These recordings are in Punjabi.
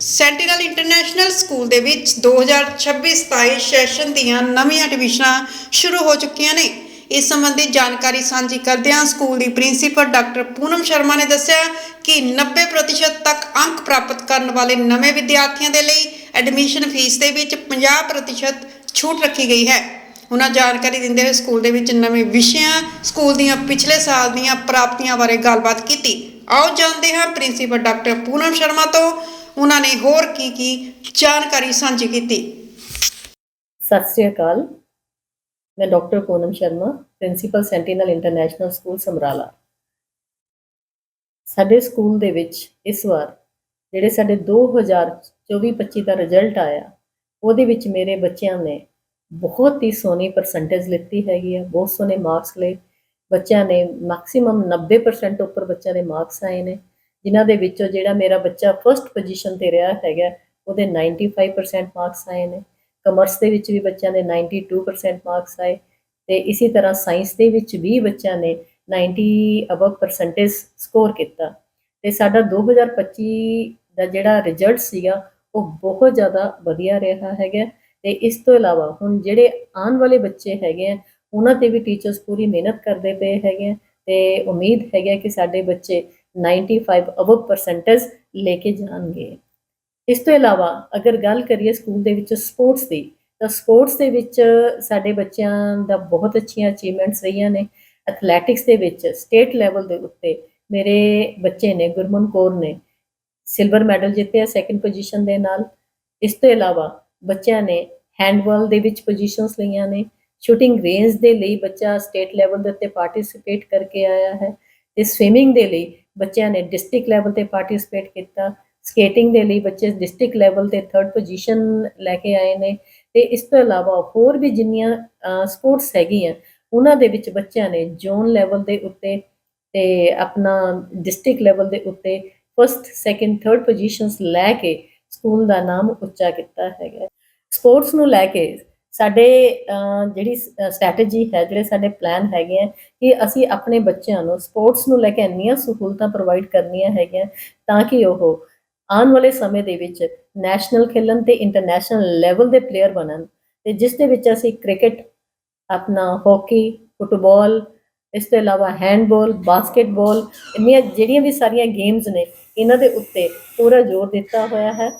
ਸੈਂਟੀਨਲ ਇੰਟਰਨੈਸ਼ਨਲ ਸਕੂਲ ਦੇ ਵਿੱਚ 2026-27 ਸੈਸ਼ਨ ਦੀਆਂ ਨਵੀਆਂ ਐਡਮਿਸ਼ਨਾਂ ਸ਼ੁਰੂ ਹੋ ਚੁੱਕੀਆਂ ਨੇ। ਇਸ ਸੰਬੰਧੀ ਜਾਣਕਾਰੀ ਸਾਂਝੀ ਕਰਦਿਆਂ ਸਕੂਲ ਦੀ ਪ੍ਰਿੰਸੀਪਲ ਡਾਕਟਰ ਪੂਨਮ ਸ਼ਰਮਾ ਨੇ ਦੱਸਿਆ ਕਿ 90% ਤੱਕ ਅੰਕ ਪ੍ਰਾਪਤ ਕਰਨ ਵਾਲੇ ਨਵੇਂ ਵਿਦਿਆਰਥੀਆਂ ਦੇ ਲਈ ਐਡਮਿਸ਼ਨ ਫੀਸ ਦੇ ਵਿੱਚ 50% ਛੂਟ ਰੱਖੀ ਗਈ ਹੈ। ਉਹਨਾਂ ਜਾਣਕਾਰੀ ਦਿੰਦੇ ਹੋਏ ਸਕੂਲ ਦੇ ਵਿੱਚ ਨਵੇਂ ਵਿਸ਼ਿਆਂ, ਸਕੂਲ ਦੀਆਂ ਪਿਛਲੇ ਸਾਲ ਦੀਆਂ ਪ੍ਰਾਪਤੀਆਂ ਬਾਰੇ ਗੱਲਬਾਤ ਕੀਤੀ। ਆਓ ਜਾਣਦੇ ਹਾਂ ਪ੍ਰਿੰਸੀਪਲ ਡਾਕਟਰ ਪੂਨਮ ਸ਼ਰਮਾ ਤੋਂ ਉਹਨਾਂ ਨੇ ਹੋਰ ਕੀ ਕੀ ਜਾਣਕਾਰੀ ਸਾਂਝੀ ਕੀਤੀ। ਸਤਿ ਸ੍ਰੀ ਅਕਾਲ। ਮੈਂ doctor Poonam Sharma, principal Sentinel international school Samrala. ਸਾਡੇ ਸਕੂਲ ਦੇ ਵਿੱਚ ਇਸ ਵਾਰ ਜਿਹੜੇ ਸਾਡੇ 2024-25 ਦਾ ਰਿਜ਼ਲਟ ਆਇਆ, ਉਹਦੇ ਵਿੱਚ ਮੇਰੇ ਬੱਚਿਆਂ ਨੇ ਬਹੁਤ ਹੀ ਸੋਹਣੀ ਪਰਸੈਂਟੇਜ ਲਿੱਤੀ ਹੈਗੀ ਆ, ਬਹੁਤ ਸੋਹਣੇ ਮਾਰਕਸ ਲਏ। ਬੱਚਿਆਂ ਨੇ ਮੈਕਸਿਮਮ 90% ਉੱਪਰ ਬੱਚਿਆਂ ਦੇ ਮਾਰਕਸ ਆਏ ਨੇ। ਜਿਨ੍ਹਾਂ ਦੇ ਵਿੱਚੋਂ ਜਿਹੜਾ ਮੇਰਾ ਬੱਚਾ ਫਰਸਟ ਪੋਜੀਸ਼ਨ ਤੇ ਰਿਹਾ ਹੈਗਾ, ਉਹਦੇ 95% ਮਾਰਕਸ ਆਏ ਨੇ। ਕਮਰਸ ਦੇ ਵਿੱਚ ਵੀ ਬੱਚਿਆਂ ਦੇ 92% ਮਾਰਕਸ ਆਏ ਤੇ ਇਸੇ ਤਰ੍ਹਾਂ ਸਾਇੰਸ ਦੇ ਵਿੱਚ ਵੀ ਬੱਚਿਆਂ ਨੇ 90 ਅਬਵ ਪਰਸੈਂਟੇਜ ਸਕੋਰ ਕੀਤਾ। ਤੇ ਸਾਡਾ 2025 ਦਾ ਜਿਹੜਾ ਰਿਜ਼ਲਟ ਸੀਗਾ, ਉਹ ਬਹੁਤ ਜ਼ਿਆਦਾ ਵਧੀਆ ਰਿਹਾ ਹੈਗਾ। ਤੇ ਇਸ ਤੋਂ ਇਲਾਵਾ ਹੁਣ ਜਿਹੜੇ ਆਉਣ ਵਾਲੇ ਬੱਚੇ ਹੈਗੇ ਆ, ਉਹਨਾਂ ਤੇ ਵੀ ਟੀਚਰਸ ਪੂਰੀ ਮਿਹਨਤ ਕਰਦੇ ਪਏ ਹੈਗੇ ਆ ਤੇ ਉਮੀਦ ਹੈਗਾ ਕਿ ਸਾਡੇ ਬੱਚੇ 95 ਅਬਵ ਪਰਸੈਂਟੇਜ ਲੈ ਕੇ ਜਾਣਗੇ। ਇਸ ਤੋਂ ਇਲਾਵਾ ਅਗਰ ਗੱਲ ਕਰੀਏ ਸਕੂਲ ਦੇ ਵਿੱਚ ਸਪੋਰਟਸ ਦੀ, ਤਾਂ ਸਪੋਰਟਸ ਦੇ ਵਿੱਚ ਸਾਡੇ ਬੱਚਿਆਂ ਦਾ ਬਹੁਤ ਅੱਛੀਆਂ ਅਚੀਵਮੈਂਟਸ ਰਹੀਆਂ ਨੇ। ਐਥਲੈਟਿਕਸ ਦੇ ਵਿੱਚ ਸਟੇਟ ਲੈਵਲ ਦੇ ਉੱਤੇ ਮੇਰੇ ਬੱਚੇ ਨੇ ਗੁਰਮਨ ਕੌਰ ਨੇ ਸਿਲਵਰ ਮੈਡਲ ਜਿੱਤਿਆ ਸੈਕੰਡ ਪੋਜੀਸ਼ਨ ਦੇ ਨਾਲ। ਇਸ ਤੋਂ ਇਲਾਵਾ ਬੱਚਿਆਂ ਨੇ ਹੈਂਡਬਾਲ ਦੇ ਵਿੱਚ ਪੋਜੀਸ਼ਨਸ ਲਈਆਂ ਨੇ। ਸ਼ੂਟਿੰਗ ਰੇਂਜ ਦੇ ਲਈ ਬੱਚਾ ਸਟੇਟ ਲੈਵਲ ਦੇ ਉੱਤੇ ਪਾਰਟਿਸਿਪੇਟ ਕਰਕੇ ਆਇਆ ਹੈ ਤੇ ਸਵਿਮਿੰਗ ਦੇ ਲਈ ਬੱਚਿਆਂ ਨੇ ਡਿਸਟ੍ਰਿਕਟ ਲੈਵਲ ਤੇ ਪਾਰਟਿਸਿਪੇਟ ਕੀਤਾ। ਸਕੇਟਿੰਗ ਦੇ ਲਈ ਬੱਚੇ ਡਿਸਟ੍ਰਿਕਟ ਲੈਵਲ ਤੇ ਥਰਡ ਪੋਜੀਸ਼ਨ ਲੈ ਕੇ ਆਏ ਨੇ। ਤੇ ਇਸ ਤੋਂ ਇਲਾਵਾ ਹੋਰ ਵੀ ਜਿੰਨੀਆਂ ਸਪੋਰਟਸ ਹੈਗੀਆਂ, ਉਹਨਾਂ ਦੇ ਵਿੱਚ ਬੱਚਿਆਂ ਨੇ ਜ਼ੋਨ ਲੈਵਲ ਦੇ ਉੱਤੇ ਤੇ ਆਪਣਾ ਡਿਸਟ੍ਰਿਕਟ ਲੈਵਲ ਦੇ ਉੱਤੇ ਫਸਟ ਸੈਕੰਡ ਥਰਡ ਪੋਜੀਸ਼ਨਸ ਲੈ ਕੇ ਸਕੂਲ ਦਾ ਨਾਮ ਉੱਚਾ ਕੀਤਾ ਹੈਗਾ। ਸਪੋਰਟਸ ਨੂੰ ਲੈ ਕੇ ਸਾਡੇ ਜਿਹੜੀ ਸਟ੍ਰੈਟਜੀ ਹੈ, ਜਿਹੜੇ ਸਾਡੇ ਪਲਾਨ ਹੈਗੇ ਆ, ਕਿ ਅਸੀਂ ਆਪਣੇ ਬੱਚਿਆਂ ਨੂੰ ਸਪੋਰਟਸ ਨੂੰ ਲੈ ਕੇ ਇੰਨੀਆਂ ਸਹੂਲਤਾਂ ਪ੍ਰੋਵਾਈਡ ਕਰਨੀਆਂ ਹੈਗੀਆਂ ਤਾਂ ਕਿ ਉਹ ਆਉਣ ਵਾਲੇ ਸਮੇਂ ਦੇ ਵਿੱਚ ਨੈਸ਼ਨਲ ਖੇਲਣ ਤੇ ਇੰਟਰਨੈਸ਼ਨਲ ਲੈਵਲ ਦੇ ਪਲੇਅਰ ਬਣਨ ਤੇ ਜਿਸ ਦੇ ਵਿੱਚ ਅਸੀਂ ਕ੍ਰਿਕਟ ਆਪਣਾ ਹਾਕੀ ਫੁੱਟਬਾਲ ਇਸ ਤੋਂ ਇਲਾਵਾ ਹੈਂਡਬਾਲ ਬਾਸਕਟਬਾਲ ਇੰਨੀਆਂ, ਜਿਹੜੀਆਂ ਵੀ ਸਾਰੀਆਂ ਗੇਮਸ ਨੇ, ਇਹਨਾਂ ਦੇ ਉੱਤੇ ਪੂਰਾ ਜ਼ੋਰ ਦਿੱਤਾ ਹੋਇਆ ਹੈ।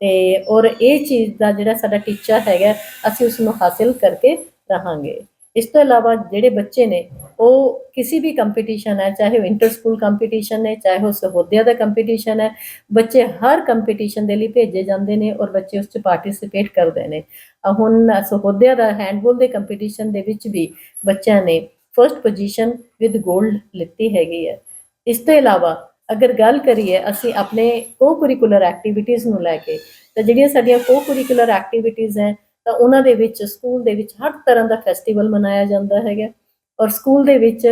ਤੇ ਔਰ ਇਹ ਚੀਜ਼ ਦਾ ਜਿਹੜਾ ਸਾਡਾ ਟੀਚਾ ਹੈਗਾ, ਅਸੀਂ ਉਸ ਨੂੰ ਹਾਸਿਲ ਕਰਕੇ ਰਹਾਂਗੇ। ਇਸ ਤੋਂ ਇਲਾਵਾ ਜਿਹੜੇ ਬੱਚੇ ਨੇ, ਉਹ ਕਿਸੇ ਵੀ ਕੰਪੀਟੀਸ਼ਨ ਹੈ, ਚਾਹੇ ਉਹ ਇੰਟਰ ਸਕੂਲ ਕੰਪੀਟੀਸ਼ਨ ਹੈ ਚਾਹੇ ਉਹ ਸਹੋਦਿਆਂ ਦਾ ਕੰਪੀਟੀਸ਼ਨ ਹੈ, ਬੱਚੇ ਹਰ ਕੰਪੀਟੀਸ਼ਨ ਦੇ ਲਈ ਭੇਜੇ ਜਾਂਦੇ ਨੇ ਔਰ ਬੱਚੇ ਉਸ 'ਚ ਪਾਰਟਿਸਿਪੇਟ ਕਰਦੇ ਨੇ। ਹੁਣ ਸਹੋਦਿਆਂ ਦਾ ਹੈਂਡਬੋਲ ਦੇ ਕੰਪੀਟੀਸ਼ਨ ਦੇ ਵਿੱਚ ਵੀ ਬੱਚਿਆਂ ਨੇ ਫਰਸਟ ਪੋਜੀਸ਼ਨ ਵਿਦ 골ਡ ਲਿੱਤੀ ਹੈਗੀ ਹੈ। ਇਸ ਤੋਂ ਇਲਾਵਾ ਅਗਰ ਗੱਲ ਕਰੀਏ, ਅਸੀਂ ਆਪਣੇ ਕੋ-ਕਰਿਕੂਲਰ ਐਕਟੀਵਿਟੀਜ਼ ਨੂੰ ਲੈ ਕੇ, ਤਾਂ ਜਿਹੜੀਆਂ ਸਾਡੀਆਂ ਕੋ-ਕਰਿਕੂਲਰ ਐਕਟੀਵਿਟੀਜ਼ ਹੈ, ਤਾਂ ਉਹਨਾਂ ਦੇ ਵਿੱਚ ਸਕੂਲ ਦੇ ਵਿੱਚ ਹਰ ਤਰ੍ਹਾਂ ਦਾ ਫੈਸਟੀਵਲ ਮਨਾਇਆ ਜਾਂਦਾ ਹੈਗਾ। ਔਰ ਸਕੂਲ ਦੇ ਵਿੱਚ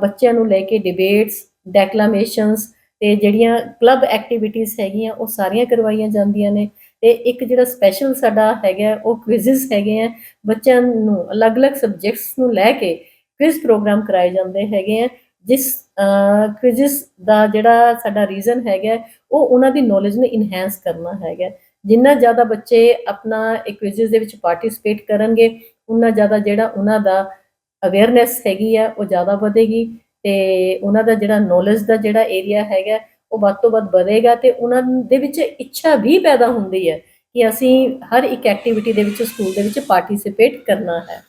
ਬੱਚਿਆਂ ਨੂੰ ਲੈ ਕੇ ਡਿਬੇਟਸ ਡੈਕਲਾਮੇਸ਼ਨਸ ਤੇ ਜਿਹੜੀਆਂ ਕਲੱਬ ਐਕਟੀਵਿਟੀਜ਼ ਹੈਗੀਆਂ, ਉਹ ਸਾਰੀਆਂ ਕਰਵਾਈਆਂ ਜਾਂਦੀਆਂ ਨੇ। ਤੇ ਇੱਕ ਜਿਹੜਾ ਸਪੈਸ਼ਲ ਸਾਡਾ ਹੈਗਾ, ਉਹ ਕੁਇਜ਼ਸ ਹੈਗੇ ਆ। ਬੱਚਿਆਂ ਨੂੰ ਅਲੱਗ-ਅਲੱਗ ਸਬਜੈਕਟਸ ਨੂੰ ਲੈ ਕੇ ਕੁਇਜ਼ ਪ੍ਰੋਗਰਾਮ ਕਰਾਏ ਜਾਂਦੇ ਹੈਗੇ ਆ। ਜਿਸ ਕੁਇਜ਼ਸ ਦਾ ਜਿਹੜਾ ਸਾਡਾ ਰੀਜ਼ਨ ਹੈਗਾ, ਉਹ ਉਹਨਾਂ ਦੀ ਨੌਲੇਜ ਨੂੰ ਇਨਹੈਂਸ ਕਰਨਾ ਹੈਗਾ। ਜਿੰਨਾ ਜ਼ਿਆਦਾ ਬੱਚੇ ਆਪਣਾ ਕੁਇਜ਼ਸ ਦੇ ਵਿੱਚ ਪਾਰਟਿਸਿਪੇਟ ਕਰਨਗੇ, ਉਨਾ ਜ਼ਿਆਦਾ ਜਿਹੜਾ ਉਹਨਾਂ ਦਾ ਅਵੇਅਰਨੈਸ ਹੈਗੀ ਆ, ਉਹ ਜ਼ਿਆਦਾ ਵਧੇਗੀ ਤੇ ਉਹਨਾਂ ਦਾ ਜਿਹੜਾ ਨੌਲੇਜ ਦਾ ਜਿਹੜਾ ਏਰੀਆ ਹੈਗਾ, ਉਹ ਵੱਧ ਤੋਂ ਵੱਧ ਵਧੇਗਾ ਤੇ ਉਹਨਾਂ ਦੇ ਵਿੱਚ ਇੱਛਾ ਵੀ ਪੈਦਾ ਹੁੰਦੀ ਹੈ ਕਿ ਅਸੀਂ ਹਰ ਇੱਕ ਐਕਟੀਵਿਟੀ ਦੇ ਵਿੱਚ ਸਕੂਲ ਦੇ ਵਿੱਚ ਪਾਰਟਿਸਿਪੇਟ ਕਰਨਾ ਹੈ।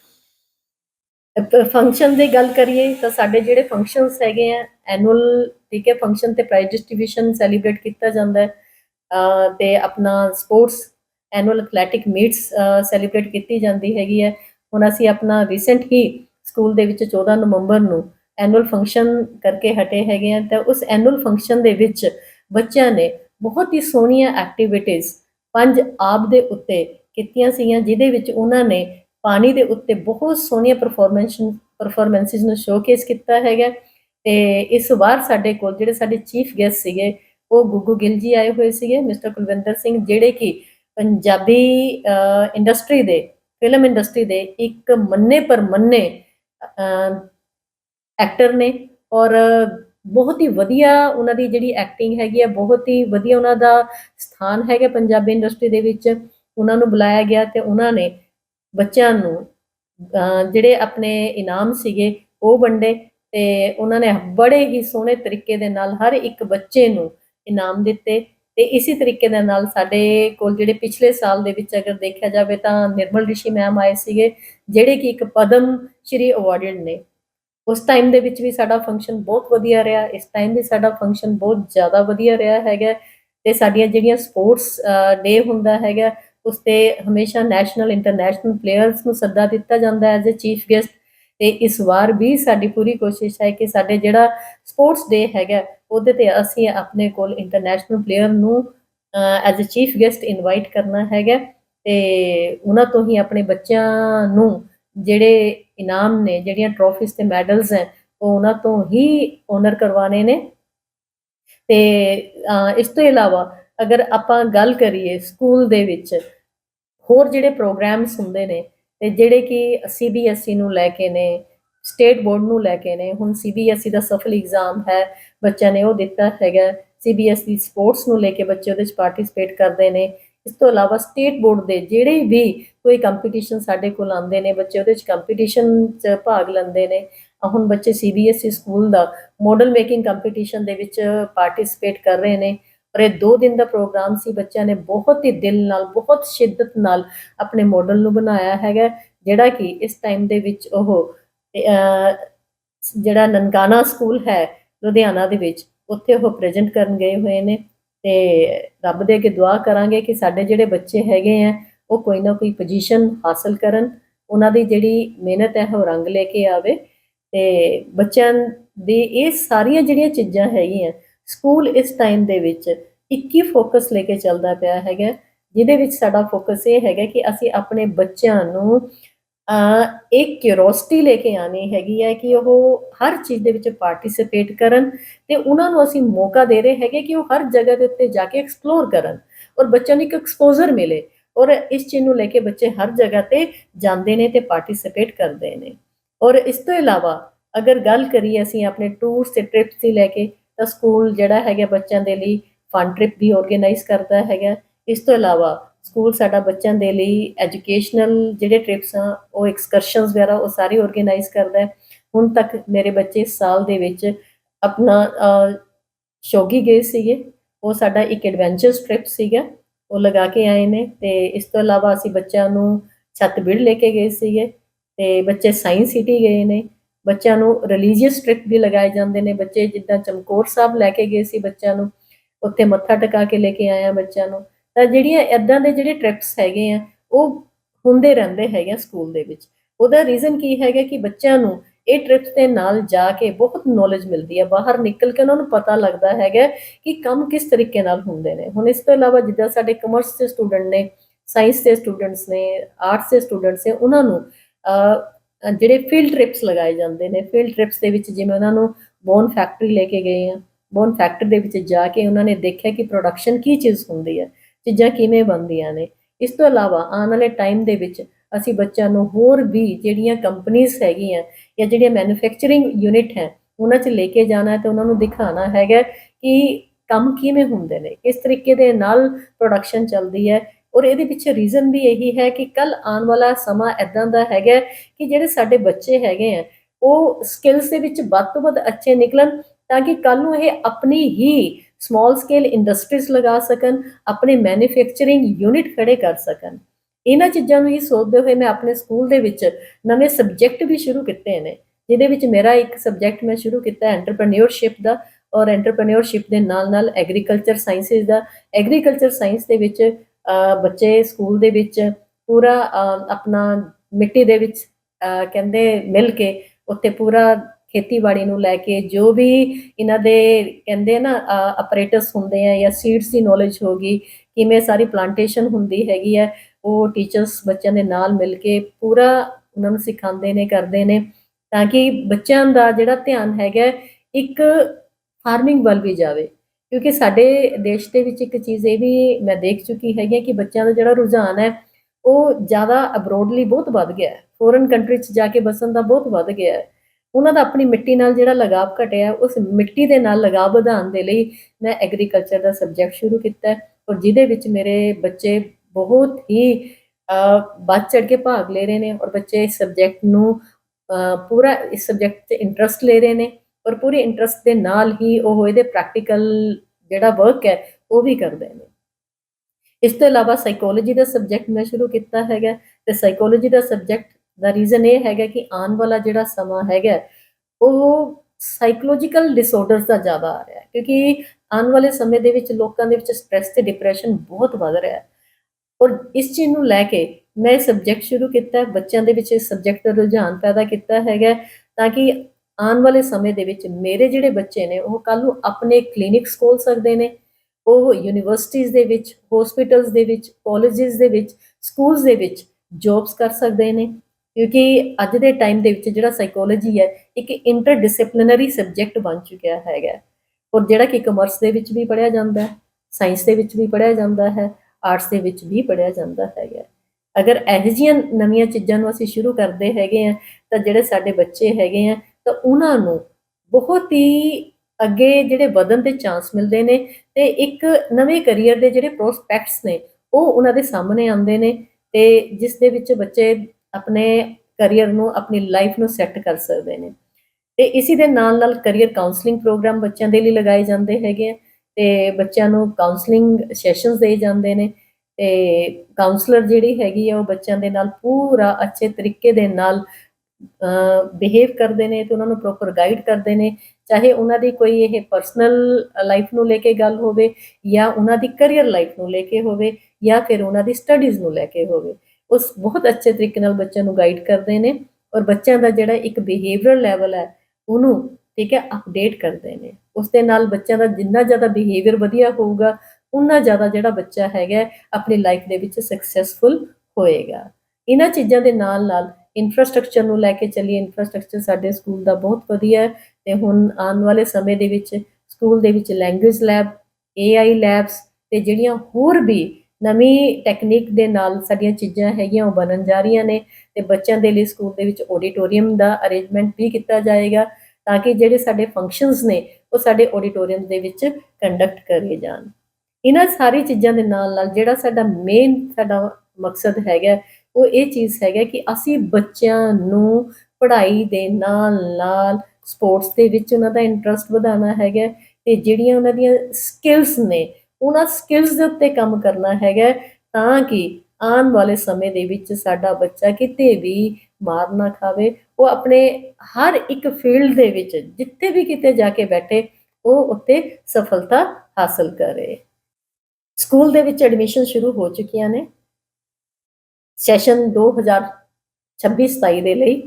ਫੰਕਸ਼ਨ ਦੀ ਗੱਲ ਕਰੀਏ ਤਾਂ ਸਾਡੇ ਜਿਹੜੇ ਫੰਕਸ਼ਨਸ ਹੈਗੇ ਆ ਐਨੂਅਲ ਠੀਕ ਹੈ ਫੰਕਸ਼ਨ ਤੇ ਪ੍ਰਾਈਜ਼ ਡਿਸਟ੍ਰੀਬਿਊਸ਼ਨ ਸੈਲੀਬ੍ਰੇਟ ਕੀਤਾ ਜਾਂਦਾ ਹੈ ਤੇ ਆਪਣਾ sports annual athletic meets celebrate ਕੀਤੀ ਜਾਂਦੀ ਹੈਗੀ ਹੈ। ਹੁਣ ਅਸੀਂ ਆਪਣਾ ਰੀਸੈਂਟ ਹੀ ਸਕੂਲ ਦੇ ਵਿੱਚ 14 ਨਵੰਬਰ ਨੂੰ ਐਨੂਅਲ ਫੰਕਸ਼ਨ ਕਰਕੇ ਹਟੇ ਹੈਗੇ ਆ ਤਾਂ ਉਸ ਐਨੂਅਲ ਫੰਕਸ਼ਨ ਦੇ ਵਿੱਚ ਬੱਚਿਆਂ ਨੇ ਬਹੁਤ ਹੀ ਸੋਹਣੀਆਂ ਐਕਟੀਵਿਟੀਜ਼ ਪੰਜ ਆਬ ਦੇ ਉੱਤੇ ਕੀਤੀਆਂ ਸੀਗੀਆਂ, ਜਿਹਦੇ ਵਿੱਚ ਉਹਨਾਂ ਨੇ ਪਾਣੀ ਦੇ ਉੱਤੇ ਬਹੁਤ ਸੋਹਣੀਆਂ ਪਰਫਾਰਮੈਂਸ ਪਰਫਾਰਮੈਂਸਿਸ ਨੂੰ ਸ਼ੋਕੇਸ ਕੀਤਾ ਹੈਗਾ। ਤੇ ਇਸ ਵਾਰ ਸਾਡੇ ਕੋਲ ਜਿਹੜੇ ਸਾਡੇ ਚੀਫ ਗੈਸਟ ਸੀਗੇ, ਉਹ ਗੁੱਗੂ ਗਿੱਲ ਜੀ ਆਏ ਹੋਏ ਸੀਗੇ, ਮਿਸਟਰ ਕੁਲਵਿੰਦਰ ਸਿੰਘ, ਜਿਹੜੇ ਕਿ ਪੰਜਾਬੀ ਇੰਡਸਟਰੀ ਦੇ ਫਿਲਮ ਇੰਡਸਟਰੀ ਦੇ ਇੱਕ ਮੰਨੇ ਪਰ ਮੰਨੇ ਐਕਟਰ ਨੇ ਔਰ ਬਹੁਤ ਹੀ ਵਧੀਆ ਉਹਨਾਂ ਦੀ ਜਿਹੜੀ ਐਕਟਿੰਗ ਹੈਗੀ ਹੈ ਬਹੁਤ ਹੀ ਵਧੀਆ ਉਹਨਾਂ ਦਾ ਸਥਾਨ ਹੈਗਾ ਪੰਜਾਬੀ ਇੰਡਸਟਰੀ ਦੇ ਵਿੱਚ। ਉਹਨਾਂ ਨੂੰ ਬੁਲਾਇਆ ਗਿਆ ਤੇ ਉਹਨਾਂ ਨੇ ਬੱਚਿਆਂ ਨੂੰ ਜਿਹੜੇ ਆਪਣੇ ਇਨਾਮ ਸੀਗੇ ਉਹ ਵੰਡੇ ਤੇ ਉਹਨਾਂ ਨੇ ਬੜੇ ਹੀ ਸੋਹਣੇ ਤਰੀਕੇ ਦੇ ਨਾਲ ਹਰ ਇੱਕ ਬੱਚੇ ਨੂੰ ਇਨਾਮ ਦਿੱਤੇ ਤੇ ਇਸੇ ਤਰੀਕੇ ਦੇ ਨਾਲ ਸਾਡੇ ਕੋਲ ਜਿਹੜੇ ਪਿਛਲੇ ਸਾਲ ਦੇ ਵਿੱਚ ਅਗਰ ਦੇਖਿਆ ਜਾਵੇ ਤਾਂ ਨਿਰਮਲ ਰਿਸ਼ੀ ਮੈਮ ਆਏ ਸੀਗੇ, ਜਿਹੜੇ ਕਿ ਇੱਕ ਪਦਮ ਸ਼੍ਰੀ ਅਵਾਰਡਡ ਨੇ। ਉਸ ਟਾਈਮ ਦੇ ਵਿੱਚ ਵੀ ਸਾਡਾ ਫੰਕਸ਼ਨ ਬਹੁਤ ਵਧੀਆ ਰਿਹਾ, ਇਸ ਟਾਈਮ ਵੀ ਸਾਡਾ ਫੰਕਸ਼ਨ ਬਹੁਤ ਜ਼ਿਆਦਾ ਵਧੀਆ ਰਿਹਾ ਹੈਗਾ ਤੇ ਸਾਡੀਆਂ ਜਿਹੜੀਆਂ ਸਪੋਰਟਸ ਡੇ ਹੁੰਦਾ ਹੈਗਾ ਉਸ ਤੇ ਹਮੇਸ਼ਾ ਨੈਸ਼ਨਲ ਇੰਟਰਨੈਸ਼ਨਲ ਪਲੇਅਰਸ ਨੂੰ ਸੱਦਾ ਦਿੱਤਾ ਜਾਂਦਾ ਹੈ ਐਜ਼ ਅ ਚੀਫ ਗੈਸਟ ਤੇ ਇਸ ਵਾਰ ਵੀ ਸਾਡੀ ਪੂਰੀ ਕੋਸ਼ਿਸ਼ ਹੈ ਕਿ ਸਾਡੇ ਜਿਹੜਾ ਸਪੋਰਟਸ ਡੇ ਹੈਗਾ, ਉਹਦੇ ਤੇ ਅਸੀਂ ਆਪਣੇ ਕੋਲ ਇੰਟਰਨੈਸ਼ਨਲ ਪਲੇਅਰ ਨੂੰ as a chief guest invite ਕਰਨਾ ਹੈਗਾ ਤੇ ਉਹਨਾਂ ਤੋਂ ਹੀ ਆਪਣੇ ਬੱਚਿਆਂ ਨੂੰ ਜਿਹੜੇ ਇਨਾਮ ਨੇ, ਜਿਹੜੀਆਂ ਟਰੋਫੀਜ਼ ਤੇ ਮੈਡਲਸ ਹੈ, ਉਹ ਉਹਨਾਂ ਤੋਂ ਹੀ ਓਨਰ ਕਰਵਾਣੇ ਨੇ ਤੇ ਇਸ ਤੋਂ ਇਲਾਵਾ ਅਗਰ ਆਪਾਂ ਗੱਲ ਕਰੀਏ ਸਕੂਲ ਦੇ ਵਿੱਚ, ਹੋਰ ਜਿਹੜੇ ਪ੍ਰੋਗਰਾਮਸ ਹੁੰਦੇ ਨੇ ਤੇ ਜਿਹੜੇ ਕਿ ਸੀਬੀਐਸਈ ਨੂੰ ਲੈ ਕੇ ਨੇ, ਸਟੇਟ ਬੋਰਡ ਨੂੰ ਲੈ ਕੇ ਨੇ, ਹੁਣ ਸੀਬੀਐਸਈ ਦਾ ਸਫਲ ਐਗਜ਼ਾਮ ਹੈ, ਬੱਚਿਆਂ ਨੇ ਉਹ ਦਿੱਤਾ ਹੈਗਾ ਸੀਬੀਐਸਈ ਸਪੋਰਟਸ ਨੂੰ ਲੈ ਕੇ ਬੱਚੇ ਉਹਦੇ ਵਿੱਚ ਪਾਰਟਿਸਿਪੇਟ ਕਰਦੇ ਨੇ, ਇਸ ਤੋਂ ਇਲਾਵਾ ਸਟੇਟ ਬੋਰਡ ਦੇ ਜਿਹੜੇ ਵੀ ਕੋਈ ਕੰਪੀਟੀਸ਼ਨ ਸਾਡੇ ਕੋਲ ਆਉਂਦੇ ਨੇ, ਬੱਚੇ ਉਹਦੇ ਵਿੱਚ ਕੰਪੀਟੀਸ਼ਨ 'ਚ ਭਾਗ ਲੈਂਦੇ ਨੇ ਹੁਣ ਬੱਚੇ ਸੀਬੀਐਸਈ ਸਕੂਲ ਦਾ ਮਾਡਲ ਮੇਕਿੰਗ ਕੰਪੀਟੀਸ਼ਨ ਦੇ ਵਿੱਚ ਪਾਰਟਿਸਿਪੇਟ ਕਰ ਰਹੇ ਨੇ ਔਰ ਇਹ 2 ਦਿਨ ਦਾ ਪ੍ਰੋਗਰਾਮ ਸੀ, ਬੱਚਿਆਂ ਨੇ ਬਹੁਤ ਹੀ ਦਿਲ ਨਾਲ, ਬਹੁਤ ਸ਼ਿੱਦਤ ਨਾਲ ਆਪਣੇ ਮਾਡਲ ਨੂੰ ਬਣਾਇਆ ਹੈਗਾ, ਜਿਹੜਾ ਕਿ ਇਸ ਟਾਈਮ ਦੇ ਵਿੱਚ ਉਹ ਜਿਹੜਾ ਨਨਕਾਣਾ ਸਕੂਲ ਹੈ ਲੁਧਿਆਣਾ ਦੇ ਵਿੱਚ, ਉੱਥੇ ਉਹ ਪ੍ਰੈਜ਼ੈਂਟ ਕਰਨ ਗਏ ਹੋਏ ਨੇ ਤੇ ਰੱਬ ਦੇ ਅੱਗੇ ਦੁਆ ਕਰਾਂਗੇ ਕਿ ਸਾਡੇ ਜਿਹੜੇ ਬੱਚੇ ਹੈਗੇ ਆ, ਉਹ ਕੋਈ ਨਾ ਕੋਈ ਪੋਜੀਸ਼ਨ ਹਾਸਲ ਕਰਨ, ਉਹਨਾਂ ਦੀ ਜਿਹੜੀ ਮਿਹਨਤ ਹੈ ਉਹ ਰੰਗ ਲੈ ਕੇ ਆਵੇ ਤੇ ਬੱਚਿਆਂ ਦੀ ਇਹ ਸਾਰੀਆਂ ਜਿਹੜੀਆਂ ਚੀਜ਼ਾਂ ਹੈਗੀਆਂ ਸਕੂਲ ਇਸ ਟਾਈਮ ਦੇ ਵਿੱਚ ਇੱਕ ਹੀ ਫੋਕਸ ਲੈ ਕੇ ਚੱਲਦਾ ਪਿਆ ਹੈਗਾ। ਜਿਹਦੇ ਵਿੱਚ ਸਾਡਾ ਫੋਕਸ ਇਹ ਹੈਗਾ ਕਿ ਅਸੀਂ ਆਪਣੇ ਬੱਚਿਆਂ ਨੂੰ ਅ ਇੱਕ ਕਿਉਰੋਸਿਟੀ ਲੈ ਕੇ ਆਣੀ ਹੈਗੀ ਹੈ ਕਿ ਉਹ ਹਰ ਚੀਜ਼ ਦੇ ਵਿੱਚ ਪਾਰਟਿਸਿਪੇਟ ਕਰਨ ਤੇ ਉਹਨਾਂ ਨੂੰ ਅਸੀਂ ਮੌਕਾ ਦੇ ਰਹੇ ਹੈਗੇ ਕਿ ਉਹ ਹਰ ਜਗ੍ਹਾ ਦੇ ਉੱਤੇ ਜਾ ਕੇ ਐਕਸਪਲੋਰ ਕਰਨ ਔਰ ਬੱਚਿਆਂ ਨੂੰ ਇੱਕ ਐਕਸਪੋਜ਼ਰ ਮਿਲੇ ਔਰ ਇਸ ਚੀਜ਼ ਨੂੰ ਲੈ ਕੇ ਬੱਚੇ ਹਰ ਜਗ੍ਹਾ ਤੇ ਜਾਂਦੇ ਨੇ ਤੇ ਪਾਰਟਿਸਿਪੇਟ ਕਰਦੇ ਨੇ। ਔਰ ਇਸ ਤੋਂ ਇਲਾਵਾ ਅਗਰ ਗੱਲ ਕਰੀਏ ਅਸੀਂ ਆਪਣੇ ਟੂਰਸ ਤੇ ਟ੍ਰਿਪਸ ਦੀ ਲੈ ਕੇ ਤਾਂ ਸਕੂਲ ਜਿਹੜਾ ਹੈਗਾ ਬੱਚਿਆਂ ਦੇ ਲਈ ਫਨ ਟ੍ਰਿਪ ਵੀ ਆਰਗੇਨਾਈਜ਼ ਕਰਦਾ ਹੈਗਾ। ਇਸ ਤੋਂ ਇਲਾਵਾ ਸਕੂਲ ਸਾਡਾ ਬੱਚਿਆਂ ਦੇ ਲਈ ਐਜੂਕੇਸ਼ਨਲ ਜਿਹੜੇ ਟ੍ਰਿਪਸ ਆ, ਉਹ ਐਕਸਕਰਸ਼ਨਸ ਵਗੈਰਾ, ਉਹ ਸਾਰੀ ਆਰਗੇਨਾਈਜ਼ ਕਰਦਾ ਹੈ। ਹੁਣ ਤੱਕ ਮੇਰੇ ਬੱਚੇ ਇਸ ਸਾਲ ਦੇ ਵਿੱਚ ਆਪਣਾ ਸ਼ੋਗੀ ਗਏ ਸੀਗੇ। ਉਹ ਸਾਡਾ ਇੱਕ ਐਡਵੈਂਚਰਸ ਟ੍ਰਿਪ ਸੀਗਾ। ਉਹ ਲਗਾ ਕੇ ਆਏ ਨੇ ਤੇ ਇਸ ਤੋਂ ਇਲਾਵਾ ਅਸੀਂ ਬੱਚਿਆਂ ਨੂੰ ਛੱਤਬੀੜ ਲੈ ਕੇ ਗਏ ਸੀਗੇ ਤੇ ਬੱਚੇ ਸਾਇੰਸ ਸਿਟੀ ਗਏ ਨੇ। ਬੱਚਿਆਂ ਨੂੰ ਰਿਲੀਜੀਅਸ ਟ੍ਰਿਪ ਵੀ ਲਗਾਏ ਜਾਂਦੇ ਨੇ। ਬੱਚੇ ਜਿੱਦਾਂ ਚਮਕੌਰ ਸਾਹਿਬ ਲੈ ਕੇ ਗਏ ਸੀ ਬੱਚਿਆਂ ਨੂੰ, ਉੱਥੇ ਮੱਥਾ ਟਿਕਾ ਕੇ ਲੈ ਕੇ ਆਏ ਆ ਬੱਚਿਆਂ ਨੂੰ। ਤਾਂ ਜਿਹੜੀਆਂ ਇਦਾਂ ਦੇ ਜਿਹੜੇ ਟ੍ਰਿਪਸ ਹੈਗੇ ਆ, ਉਹ ਹੁੰਦੇ ਰਹਿੰਦੇ ਹੈਗੇ ਆ ਸਕੂਲ ਦੇ ਵਿੱਚ। ਉਹਦਾ ਰੀਜ਼ਨ ਕੀ ਹੈਗਾ ਕਿ ਬੱਚਿਆਂ ਨੂੰ ਇਹ ਟ੍ਰਿਪਸ ਦੇ ਨਾਲ ਜਾ ਕੇ ਬਹੁਤ ਨੌਲੇਜ ਮਿਲਦੀ ਹੈ ਬਾਹਰ ਨਿਕਲ ਕੇ ਉਹਨਾਂ ਨੂੰ ਪਤਾ ਲੱਗਦਾ ਹੈਗਾ ਕਿ ਕੰਮ ਕਿਸ ਤਰੀਕੇ ਨਾਲ ਹੁੰਦੇ ਨੇ। ਹੁਣ ਇਸ ਤੋਂ ਇਲਾਵਾ ਜਿੱਦਾਂ ਸਾਡੇ ਕਮਰਸ ਦੇ ਸਟੂਡੈਂਟ ਨੇ ਸਾਇੰਸ ਦੇ ਸਟੂਡੈਂਟਸ ਨੇ ਆਰਟਸ ਦੇ ਸਟੂਡੈਂਟਸ ਨੇ, ਉਹਨਾਂ ਨੂੰ ਜਿਹੜੇ ਫੀਲਡ ਟ੍ਰਿਪਸ ਲਗਾਏ ਜਾਂਦੇ ਨੇ ਫੀਲਡ ਟ੍ਰਿਪਸ ਦੇ ਵਿੱਚ ਜਿਵੇਂ ਉਹਨਾਂ ਨੂੰ ਬੋਨ ਫੈਕਟਰੀ ਲੈ ਕੇ ਗਏ ਆ ਬੋਨ ਫੈਕਟਰੀ ਦੇ ਵਿੱਚ ਜਾ ਕੇ ਉਹਨਾਂ ਨੇ ਦੇਖਿਆ ਕਿ ਪ੍ਰੋਡਕਸ਼ਨ ਕੀ ਚੀਜ਼ ਹੁੰਦੀ ਹੈ ਚੀਜ਼ਾਂ ਕਿਵੇਂ ਬਣਦੀਆਂ ਨੇ। ਇਸ ਤੋਂ ਇਲਾਵਾ ਆਉਣ ਵਾਲੇ ਟਾਈਮ ਦੇ ਵਿੱਚ ਅਸੀਂ ਬੱਚਿਆਂ ਨੂੰ ਹੋਰ ਵੀ ਜਿਹੜੀਆਂ ਕੰਪਨੀਆਂ ਹੈਗੀਆਂ ਜਾਂ ਜਿਹੜੀਆਂ ਮੈਨੂਫੈਕਚਰਿੰਗ ਯੂਨਿਟ ਹੈ, ਉਹਨਾਂ 'ਚ ਲੈ ਕੇ ਜਾਣਾ ਹੈ ਤੇ ਉਹਨਾਂ ਨੂੰ ਦਿਖਾਉਣਾ ਹੈਗਾ ਕਿ ਕੰਮ ਕਿਵੇਂ ਹੁੰਦੇ ਨੇ। ਕਿਸ ਤਰੀਕੇ ਦੇ ਨਾਲ ਪ੍ਰੋਡਕਸ਼ਨ ਚੱਲਦੀ ਹੈ ਔਰ ਇਹਦੇ ਪਿੱਛੇ ਰੀਜ਼ਨ ਵੀ ਇਹੀ ਹੈ ਕਿ ਕੱਲ ਆਉਣ ਵਾਲਾ ਸਮਾਂ ਐਦਾਂ ਦਾ ਹੈਗਾ ਕਿ ਜਿਹੜੇ ਸਾਡੇ ਬੱਚੇ ਹੈਗੇ ਆ, ਉਹ ਸਕਿੱਲਸ ਦੇ ਵਿੱਚ ਵੱਧ ਤੋਂ ਵੱਧ ਅੱਛੇ ਨਿਕਲਣ ਤਾਂ ਕਿ ਕੱਲ ਨੂੰ ਇਹ ਆਪਣੀ ਹੀ ਸਮਾਲ ਸਕੇਲ ਇੰਡਸਟਰੀਜ਼ ਲਗਾ ਸਕਣ, ਆਪਣੇ ਮੈਨੂਫੈਕਚਰਿੰਗ ਯੂਨਿਟ ਖੜੇ ਕਰ ਸਕਣ। ਇਹਨਾਂ ਚੀਜ਼ਾਂ ਨੂੰ ਹੀ ਸੋਚਦੇ ਹੋਏ ਮੈਂ ਆਪਣੇ ਸਕੂਲ ਦੇ ਵਿੱਚ ਨਵੇਂ ਸਬਜੈਕਟ ਵੀ ਸ਼ੁਰੂ ਕੀਤੇ ਨੇ, ਜਿਹਦੇ ਵਿੱਚ ਮੇਰਾ ਇੱਕ ਸਬਜੈਕਟ ਮੈਂ ਸ਼ੁਰੂ ਕੀਤਾ ਐਂਟਰਪ੍ਰੈਨਿਓਰਸ਼ਿਪ ਦਾ ਔਰ ਐਂਟਰਪ੍ਰੈਨਿਓਰਸ਼ਿਪ ਦੇ ਨਾਲ ਨਾਲ ਐਗਰੀਕਲਚਰ ਸਾਇੰਸਸ ਦਾ। ਐਗਰੀਕਲਚਰ ਸਾਇੰਸ ਦੇ ਵਿੱਚ ਬੱਚੇ ਸਕੂਲ ਦੇ ਵਿੱਚ ਪੂਰਾ ਆਪਣਾ ਮਿੱਟੀ ਦੇ ਵਿੱਚ ਕਹਿੰਦੇ ਮਿਲ ਕੇ ਉੱਥੇ ਪੂਰਾ ਖੇਤੀਬਾੜੀ ਨੂੰ ਲੈ ਕੇ ਜੋ ਵੀ ਇਹਨਾਂ ਦੇ ਕਹਿੰਦੇ ਨਾ ਆਪਰੇਟਰਸ ਹੁੰਦੇ ਆ ਜਾਂ ਸੀਡਸ ਦੀ ਨੌਲੇਜ ਹੋਗੀ ਕਿਵੇਂ ਸਾਰੀ ਪਲਾਂਟੇਸ਼ਨ ਹੁੰਦੀ ਹੈਗੀ ਹੈ ਉਹ ਟੀਚਰਸ ਬੱਚਿਆਂ ਦੇ ਨਾਲ ਮਿਲ ਕੇ ਪੂਰਾ ਉਹਨਾਂ ਨੂੰ ਸਿਖਾਉਂਦੇ ਨੇ, ਕਰਦੇ ਨੇ ਤਾਂ ਕਿ ਬੱਚਿਆਂ ਦਾ ਜਿਹੜਾ ਧਿਆਨ ਹੈਗਾ, ਇੱਕ ਫਾਰਮਿੰਗ ਵੱਲ ਵੀ ਜਾਵੇ। ਕਿਉਂਕਿ ਸਾਡੇ ਦੇਸ਼ ਦੇ ਵਿੱਚ ਇੱਕ ਚੀਜ਼ ਇਹ ਵੀ ਮੈਂ ਦੇਖ ਚੁੱਕੀ ਹੈਗੀ ਹੈ ਕਿ ਬੱਚਿਆਂ ਦਾ ਜਿਹੜਾ ਰੁਝਾਨ ਹੈ, ਉਹ ਜ਼ਿਆਦਾ ਅਬਰੋਡਲੀ ਬਹੁਤ ਵੱਧ ਗਿਆ ਹੈ। ਫੋਰਨ ਕੰਟਰੀ 'ਚ ਜਾ ਕੇ ਬਸਣ ਦਾ ਬਹੁਤ ਵੱਧ ਗਿਆ ਹੈ। ਉਹਨਾਂ ਦਾ ਆਪਣੀ ਮਿੱਟੀ ਨਾਲ ਜਿਹੜਾ ਲਗਾਵ ਘਟਿਆ, ਉਸ ਮਿੱਟੀ ਦੇ ਨਾਲ ਲਗਾਵ ਵਧਾਉਣ ਦੇ ਲਈ ਮੈਂ ਐਗਰੀਕਲਚਰ ਦਾ ਸਬਜੈਕਟ ਸ਼ੁਰੂ ਕੀਤਾ ਔਰ ਜਿਹਦੇ ਵਿੱਚ ਮੇਰੇ ਬੱਚੇ ਬਹੁਤ ਹੀ ਵੱਧ ਚੜ ਕੇ ਭਾਗ ਲੈ ਰਹੇ ਨੇ ਔਰ ਬੱਚੇ ਇਸ ਸਬਜੈਕਟ ਨੂੰ ਪੂਰਾ ਇਸ ਸਬਜੈਕਟ 'ਚ ਇੰਟਰਸਟ ਲੈ ਰਹੇ ਨੇ। ਔਰ ਪੂਰੇ ਇੰਟਰਸਟ ਦੇ ਨਾਲ ਹੀ ਉਹ ਇਹਦੇ ਪ੍ਰੈਕਟੀਕਲ ਜਿਹੜਾ ਵਰਕ ਹੈ, ਉਹ ਵੀ ਕਰਦੇ ਨੇ। ਇਸ ਤੋਂ ਇਲਾਵਾ ਸਾਈਕੋਲੋਜੀ ਦਾ ਸਬਜੈਕਟ ਮੈਂ ਸ਼ੁਰੂ ਕੀਤਾ ਹੈਗਾ ਤੇ ਸਾਈਕੋਲੋਜੀ ਦਾ ਸਬਜੈਕਟ ਦਾ ਰੀਜ਼ਨ ਇਹ ਹੈਗਾ ਕਿ ਆਉਣ ਵਾਲਾ ਜਿਹੜਾ ਸਮਾਂ ਹੈਗਾ ਉਹ ਸਾਈਕੋਲੋਜੀਕਲ ਡਿਸਆਰਡਰਸ ਦਾ ਜ਼ਿਆਦਾ ਆ ਰਿਹਾ ਹੈ। ਕਿਉਂਕਿ ਆਉਣ ਵਾਲੇ ਸਮੇਂ ਦੇ ਵਿੱਚ ਲੋਕਾਂ ਦੇ ਵਿੱਚ ਸਟ੍ਰੈਸ ਤੇ ਡਿਪਰੈਸ਼ਨ ਬਹੁਤ ਵੱਧ ਰਿਹਾ ਹੈ। ਔਰ ਇਸ ਚੀਜ਼ ਨੂੰ ਲੈ ਕੇ ਮੈਂ ਇਹ ਸਬਜੈਕਟ ਸ਼ੁਰੂ ਕੀਤਾ ਬੱਚਿਆਂ ਦੇ ਵਿੱਚ ਇਸ ਸਬਜੈਕਟ ਦਾ ਰੁਝਾਨ ਪੈਦਾ ਕੀਤਾ ਹੈਗਾ ਤਾਂ ਕਿ ਆਉਣ ਵਾਲੇ ਸਮੇਂ ਦੇ ਵਿੱਚ ਮੇਰੇ ਜਿਹੜੇ ਬੱਚੇ ਨੇ, ਉਹ ਕੱਲ ਨੂੰ ਆਪਣੇ ਕਲੀਨਿਕਸ ਖੋਲ ਸਕਦੇ ਨੇ, ਉਹ ਯੂਨੀਵਰਸਿਟੀਜ਼ ਦੇ ਵਿੱਚ ਹਸਪੀਟਲਸ ਦੇ ਵਿੱਚ ਕਾਲਜਸ ਦੇ ਵਿੱਚ ਸਕੂਲਸ ਦੇ ਵਿੱਚ ਜੌਬਸ ਕਰ ਸਕਦੇ ਨੇ, ਕਿਉਂਕਿ ਅੱਜ ਦੇ ਟਾਈਮ ਦੇ ਵਿੱਚ ਜਿਹੜਾ ਸਾਈਕੋਲੋਜੀ ਹੈ, ਇੱਕ ਇੰਟਰਡਿਸਪਲਿਨਰੀ ਸਬਜੈਕਟ ਬਣ ਚੁੱਕਿਆ ਹੈਗਾ ਔਰ ਜਿਹੜਾ ਕਿ ਕਮਰਸ ਦੇ ਵਿੱਚ ਵੀ ਪੜ੍ਹਿਆ ਜਾਂਦਾ ਹੈ ਸਾਇੰਸ ਦੇ ਵਿੱਚ ਵੀ ਪੜ੍ਹਿਆ ਜਾਂਦਾ ਹੈ ਆਰਟਸ ਦੇ ਵਿੱਚ ਵੀ ਪੜ੍ਹਿਆ ਜਾਂਦਾ ਹੈਗਾ ਅਗਰ ਇਹੋ ਜਿਹੀਆਂ ਨਵੀਆਂ ਚੀਜ਼ਾਂ ਨੂੰ ਅਸੀਂ ਸ਼ੁਰੂ ਕਰਦੇ ਹੈਗੇ ਆ ਤਾਂ ਜਿਹੜੇ ਸਾਡੇ ਬੱਚੇ ਹੈਗੇ ਆ ਤਾਂ ਉਹਨਾਂ ਨੂੰ ਬਹੁਤ ਹੀ ਅੱਗੇ ਜਿਹੜੇ ਵਧਣ ਦੇ ਚਾਂਸ ਮਿਲਦੇ ਨੇ ਤੇ ਇੱਕ ਨਵੇਂ ਕੈਰੀਅਰ ਦੇ ਜਿਹੜੇ ਪ੍ਰੋਸਪੈਕਟਸ ਨੇ, ਉਹ ਉਹਨਾਂ ਦੇ ਸਾਹਮਣੇ ਆਉਂਦੇ ਨੇ ਤੇ ਜਿਸ ਦੇ ਵਿੱਚ ਬੱਚੇ ਆਪਣੇ ਕੈਰੀਅਰ ਨੂੰ, ਆਪਣੀ ਲਾਈਫ ਨੂੰ ਸੈੱਟ ਕਰ ਸਕਦੇ ਨੇ। ਤੇ ਇਸੇ ਦੇ ਨਾਲ ਨਾਲ ਕੈਰੀਅਰ ਕਾਉਂਸਲਿੰਗ ਪ੍ਰੋਗਰਾਮ ਬੱਚਿਆਂ ਦੇ ਲਈ ਲਗਾਏ ਜਾਂਦੇ ਹੈਗੇ ਆ ਤੇ ਬੱਚਿਆਂ ਨੂੰ ਕਾਉਂਸਲਿੰਗ ਸੈਸ਼ਨਸ ਦੇ ਜਾਂਦੇ ਨੇ ਤੇ ਕਾਉਂਸਲਰ ਜਿਹੜੀ ਹੈਗੀ ਆ ਉਹ ਬੱਚਿਆਂ ਦੇ ਨਾਲ ਪੂਰਾ ਅੱਛੇ ਤਰੀਕੇ ਦੇ ਨਾਲ ਬਿਹੇਵ ਕਰਦੇ ਨੇ ਤੇ ਉਹਨਾਂ ਨੂੰ ਪ੍ਰੋਪਰ ਗਾਈਡ ਕਰਦੇ ਨੇ, ਚਾਹੇ ਉਹਨਾਂ ਦੀ ਕੋਈ ਇਹ ਪਰਸਨਲ ਲਾਈਫ ਨੂੰ ਲੈ ਕੇ ਗੱਲ ਹੋਵੇ ਜਾਂ ਉਹਨਾਂ ਦੀ ਕੈਰੀਅਰ ਲਾਈਫ ਨੂੰ ਲੈ ਕੇ ਹੋਵੇ ਜਾਂ ਫਿਰ ਉਹਨਾਂ ਦੀ ਸਟੱਡੀਜ਼ ਨੂੰ ਲੈ ਕੇ ਹੋਵੇ, ਉਸ ਬਹੁਤ ਅੱਛੇ ਤਰੀਕੇ ਨਾਲ ਬੱਚਿਆਂ ਨੂੰ ਗਾਈਡ ਕਰਦੇ ਨੇ ਔਰ ਬੱਚਿਆਂ ਦਾ ਜਿਹੜਾ ਇੱਕ ਬਿਹੇਵੀਅਰ ਲੈਵਲ ਹੈ, ਉਹਨੂੰ ਠੀਕ ਹੈ ਅਪਡੇਟ ਕਰਦੇ ਨੇ। ਉਸ ਦੇ ਨਾਲ ਬੱਚਿਆਂ ਦਾ ਜਿੰਨਾ ਜ਼ਿਆਦਾ ਬਿਹੇਵੀਅਰ ਵਧੀਆ ਹੋਊਗਾ, ਉਨਾ ਜ਼ਿਆਦਾ ਜਿਹੜਾ ਬੱਚਾ ਹੈਗਾ, ਆਪਣੀ ਲਾਈਫ ਦੇ ਵਿੱਚ ਸਕਸੈਸਫੁਲ ਹੋਏਗਾ। ਇਹਨਾਂ ਚੀਜ਼ਾਂ ਦੇ ਨਾਲ ਨਾਲ ਇਨਫਰਾਸਟ੍ਰਕਚਰ ਨੂੰ ਲੈ ਕੇ ਚੱਲੀਏ ਇਨਫਰਾਸਟ੍ਰਕਚਰ ਸਾਡੇ ਸਕੂਲ ਦਾ ਬਹੁਤ ਵਧੀਆ ਹੈ ਤੇ ਹੁਣ ਆਉਣ ਵਾਲੇ ਸਮੇਂ ਦੇ ਵਿੱਚ ਸਕੂਲ ਦੇ ਵਿੱਚ ਲੈਂਗੁਏਜ ਲੈਬ AI ਲੈਬਸ ਤੇ ਜਿਹੜੀਆਂ ਹੋਰ ਵੀ ਨਵੀਂ ਟੈਕਨੀਕ ਦੇ ਨਾਲ ਸਾਡੀਆਂ ਚੀਜ਼ਾਂ ਹੈਗੀਆਂ, ਉਹ ਬਣਨ ਜਾ ਰਹੀਆਂ ਨੇ ਤੇ ਬੱਚਿਆਂ ਦੇ ਲਈ ਸਕੂਲ ਦੇ ਵਿੱਚ ਆਡੀਟੋਰੀਅਮ ਦਾ ਅਰੇਂਜਮੈਂਟ ਵੀ ਕੀਤਾ ਜਾਏਗਾ ਤਾਂ ਕਿ ਜਿਹੜੇ ਸਾਡੇ ਫੰਕਸ਼ਨਸ ਨੇ, ਉਹ ਸਾਡੇ ਆਡੀਟੋਰੀਅਮ ਦੇ ਵਿੱਚ ਕੰਡਕਟ ਕਰੇ ਜਾਣ। ਇਹਨਾਂ ਸਾਰੀ ਚੀਜ਼ਾਂ ਦੇ ਨਾਲ ਨਾਲ ਜਿਹੜਾ ਸਾਡਾ ਮੇਨ ਸਾਡਾ ਮਕਸਦ ਹੈਗਾ ਉਹ ਇਹ ਚੀਜ਼ ਹੈਗਾ ਕਿ ਅਸੀਂ ਬੱਚਿਆਂ ਨੂੰ ਪੜ੍ਹਾਈ ਦੇ ਨਾਲ ਨਾਲ ਸਪੋਰਟਸ ਦੇ ਵਿੱਚ ਉਹਨਾਂ ਦਾ ਇੰਟਰਸਟ ਵਧਾਉਣਾ ਹੈਗਾ ਤੇ ਜਿਹੜੀਆਂ ਉਹਨਾਂ ਦੀਆਂ ਸਕਿੱਲਸ ਨੇ, ਉਹਨਾਂ ਸਕਿੱਲਸ ਦੇ ਉੱਤੇ ਕੰਮ ਕਰਨਾ ਹੈਗਾ ਤਾਂ ਕਿ ਆਉਣ ਵਾਲੇ ਸਮੇਂ ਦੇ ਵਿੱਚ ਸਾਡਾ ਬੱਚਾ ਕਿਤੇ ਵੀ ਮਾਰ ਨਾ ਖਾਵੇ, ਉਹ ਆਪਣੇ ਹਰ ਇੱਕ ਫੀਲਡ ਦੇ ਵਿੱਚ ਜਿੱਥੇ ਵੀ ਕਿਤੇ ਜਾ ਕੇ ਬੈਠੇ, ਉਹ ਉੱਤੇ ਸਫਲਤਾ ਹਾਸਲ ਕਰੇ। ਸਕੂਲ ਦੇ ਵਿੱਚ ਐਡਮਿਸ਼ਨ ਸ਼ੁਰੂ ਹੋ ਚੁੱਕੀਆਂ ਨੇ। ਸੈਸ਼ਨ 2026-27 ਦੇ ਲਈ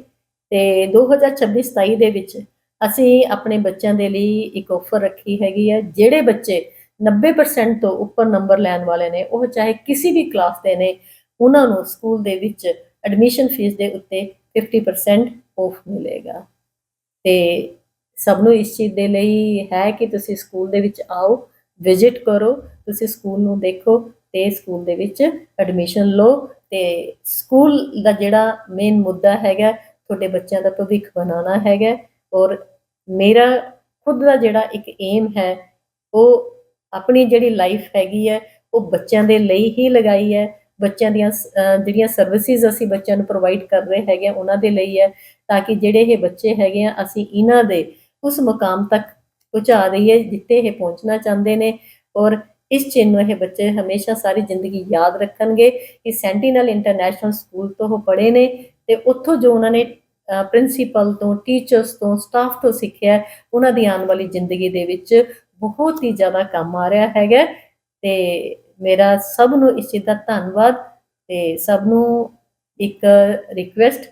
ਤੇ 2026-27 ਦੇ ਵਿੱਚ ਅਸੀਂ ਆਪਣੇ ਬੱਚਿਆਂ ਦੇ ਲਈ ਇੱਕ ਆਫਰ ਰੱਖੀ ਹੈਗੀ ਹੈ, ਜਿਹੜੇ ਬੱਚੇ 90% ਤੋਂ ਉੱਪਰ ਨੰਬਰ ਲੈਣ ਵਾਲੇ ਨੇ, ਉਹ ਚਾਹੇ ਕਿਸੇ ਵੀ ਕਲਾਸ ਦੇ ਨੇ, ਉਹਨਾਂ ਨੂੰ ਸਕੂਲ ਦੇ ਵਿੱਚ ਐਡਮਿਸ਼ਨ ਫੀਸ ਦੇ ਉੱਤੇ 50% ਆਫ ਮਿਲੇਗਾ। ਤੇ ਸਭ ਨੂੰ ਇਸ ਚੀਜ਼ ਦੇ ਲਈ ਹੈ ਕਿ ਤੁਸੀਂ ਸਕੂਲ ਦੇ ਵਿੱਚ ਆਓ ਵਿਜ਼ਿਟ ਕਰੋ, ਤੁਸੀਂ ਸਕੂਲ ਨੂੰ ਦੇਖੋ ਤੇ ਸਕੂਲ ਦੇ ਵਿੱਚ ਐਡਮਿਸ਼ਨ ਲਓ। ਤੇ ਸਕੂਲ ਦਾ ਜਿਹੜਾ ਮੇਨ ਮੁੱਦਾ ਹੈਗਾ ਤੁਹਾਡੇ ਬੱਚਿਆਂ ਦਾ ਭਵਿੱਖ ਬਣਾਉਣਾ ਹੈਗਾ ਔਰ ਮੇਰਾ ਖੁਦ ਦਾ ਜਿਹੜਾ ਇੱਕ ਏਮ ਹੈ ਉਹ ਆਪਣੀ ਜਿਹੜੀ ਲਾਈਫ ਹੈਗੀ ਹੈ ਉਹ ਬੱਚਿਆਂ ਦੇ ਲਈ ਹੀ ਲਗਾਈ ਹੈ। ਬੱਚਿਆਂ ਦੀਆਂ ਸ- ਜਿਹੜੀਆਂ ਸਰਵਿਸਿਜ਼ ਅਸੀਂ ਬੱਚਿਆਂ ਨੂੰ ਪ੍ਰੋਵਾਈਡ ਕਰ ਰਹੇ ਹੈਗੇ ਆ, ਉਹਨਾਂ ਦੇ ਲਈ ਹੈ ਤਾਂ ਕਿ ਜਿਹੜੇ ਇਹ ਬੱਚੇ ਹੈਗੇ ਆ ਅਸੀਂ ਇਹਨਾਂ ਦੇ ਉਸ ਮੁਕਾਮ ਤੱਕ ਪਹੁੰਚਾ ਦਈਏ ਜਿੱਥੇ ਇਹ ਪਹੁੰਚਣਾ ਚਾਹੁੰਦੇ ਨੇ ਔਰ ਇਸ ਚੀਜ਼ ਨੂੰ ਇਹ ਬੱਚੇ ਹਮੇਸ਼ਾ ਸਾਰੀ ਜ਼ਿੰਦਗੀ ਯਾਦ ਰੱਖਣਗੇ। ਕਿ ਸੈਂਟੀਨਲ ਇੰਟਰਨੈਸ਼ਨਲ ਸਕੂਲ ਤੋਂ ਉਹ ਪੜ੍ਹੇ ਨੇ ਤੇ ਉੱਥੋਂ ਜੋ ਉਹਨਾਂ ਨੇ ਪ੍ਰਿੰਸੀਪਲ ਤੋਂ ਟੀਚਰਸ ਤੋਂ ਸਟਾਫ ਤੋਂ ਸਿੱਖਿਆ, ਉਹਨਾਂ ਦੀ ਆਉਣ ਵਾਲੀ ਜ਼ਿੰਦਗੀ ਦੇ ਵਿੱਚ ਬਹੁਤ ਹੀ ਜ਼ਿਆਦਾ ਕੰਮ ਆ ਰਿਹਾ ਹੈਗਾ। ਤੇ ਮੇਰਾ ਸਭ ਨੂੰ ਇਸ ਚੀਜ਼ ਦਾ ਧੰਨਵਾਦ ਤੇ ਸਭ ਨੂੰ ਇੱਕ ਰਿਕੁਐਸਟ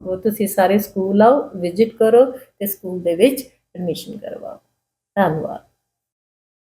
ਉਹ ਤੁਸੀਂ ਸਾਰੇ ਸਕੂਲ ਆਓ ਵਿਜ਼ਿਟ ਕਰੋ ਤੇ ਸਕੂਲ ਦੇ ਵਿੱਚ ਐਡਮਿਸ਼ਨ ਕਰਵਾਓ। ਧੰਨਵਾਦ।